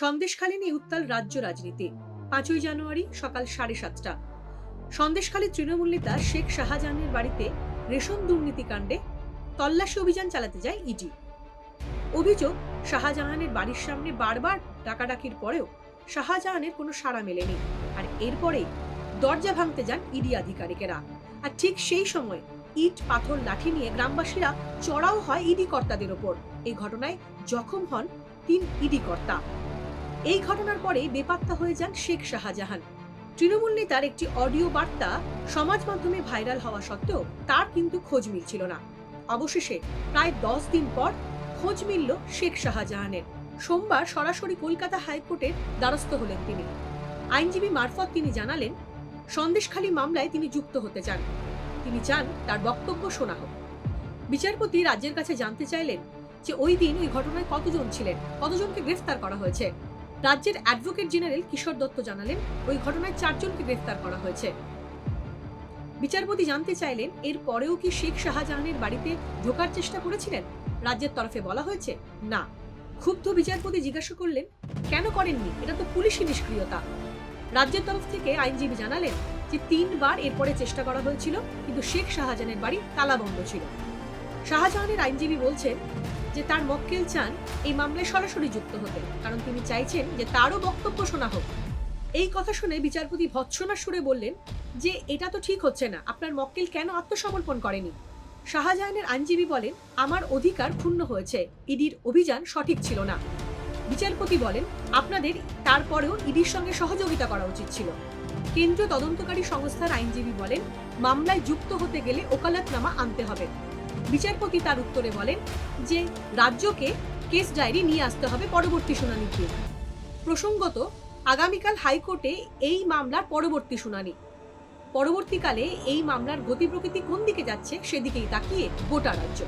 সন্দেশখালী নিয়ে উত্তাল রাজ্য রাজনীতি, পাঁচই জানুয়ারি সকাল সাড়ে সাতটা। সন্দেশখালী তৃণমূল নেতা শেখ শাহজাহানের বাড়িতে রেশন দুর্নীতি কাণ্ডে তল্লাশি অভিযান চালাতে যায় ইডি। অভিযোগ, শাহজাহানের বাড়ির সামনে বারবার ডাকাডাকির পরেও শাহজাহানের কোনো সাড়া মেলেনি আর এরপরেই দরজা ভাঙতে যান ইডি আধিকারিকেরা। আর ঠিক সেই সময় ইট, পাথর, লাঠি নিয়ে গ্রামবাসীরা চড়াও হয় ইডি কর্তাদের ওপর। এই ঘটনায় জখম হন তিন ইডি কর্তা। এই ঘটনার পরেই বেপাত্তা হয়ে যান শেখ শাহজাহান। তৃণমূল নেতার একটি অডিও বার্তা সমাজ মাধ্যমে ভাইরাল হওয়া সত্ত্বেও তার কিন্তু খোঁজ মিলছিল না। অবশেষে প্রায় দশ দিন পর খোঁজ মিলল শেখ শাহজাহানের। সোমবার সরাসরি কলকাতা হাইকোর্টের দ্বারস্থ হলেন তিনি। আইনজীবী মারফত তিনি জানালেন, সন্দেশখালী মামলায় তিনি যুক্ত হতে চান। তিনি চান তার বক্তব্য শোনা হোক। বিচারপতি রাজ্যের কাছে জানতে চাইলেন যে ওই দিন ওই ঘটনায় কতজন ছিলেন, কতজনকে গ্রেফতার করা হয়েছে। রাজ্যের অ্যাডভোকেট জেনারেল কিশোর দত্ত জানালেন, ওই ঘটনায় চারজনকে গ্রেফতার করা হয়েছে। বিচারপতি জানতে চাইলেন, এর পরেও কি শেখ শাহজাহানের বাড়িতে ঢোকার চেষ্টা করেছিলেন? রাজ্যের তরফে বলা হয়েছে, না। ক্ষুব্ধ বিচারপতি জিজ্ঞাসা করলেন, কেন করেননি? এটা তো পুলিশি নিষ্ক্রিয়তা। রাজ্যের তরফ থেকে আইনজীবী জানালেন যে তিনবার এরপরে চেষ্টা করা হয়েছিল, কিন্তু শেখ শাহজাহানের বাড়ি তালাবন্ধ ছিল। শাহজাহানের আইনজীবী বলছেন যে তার মক্কেল চান, এই মামলায় সরাসরি যুক্ত হতে কারণ তিনি চাইছেন যে তারও বক্তব্য শোনা হোক। এই কথা শুনে বিচারপতি ভৎসনার সুরে বললেন, যে এটা তো ঠিক হচ্ছে না। আপনার মক্কেল কেন আত্মসমর্পণ করেনি? শাহজাহানের আইনজীবী বলেন, আমার অধিকার ক্ষুণ্ণ হয়েছে। ইডির অভিযান সঠিক ছিল না। বিচারপতি বলেন, আপনাদের তারপরেও ইডির সঙ্গে সহযোগিতা করা উচিত ছিল। কেন্দ্রীয় তদন্তকারী সংস্থার আইনজীবী বলেন, মামলায় যুক্ত হতে গেলে ওকালতনামা আনতে হবে। বিচারপতি তার উত্তরে বলেন যে রাজ্যকে কেস ডায়েরি নিয়ে আসতে হবে পরবর্তী শুনানির জন্য প্রসঙ্গত, আগামীকাল হাইকোর্টে এই মামলার পরবর্তী শুনানি। পরবর্তীকালে এই মামলার গতি প্রকৃতি কোন দিকে যাচ্ছে সেদিকেই তাকিয়ে গোটা রাজ্য।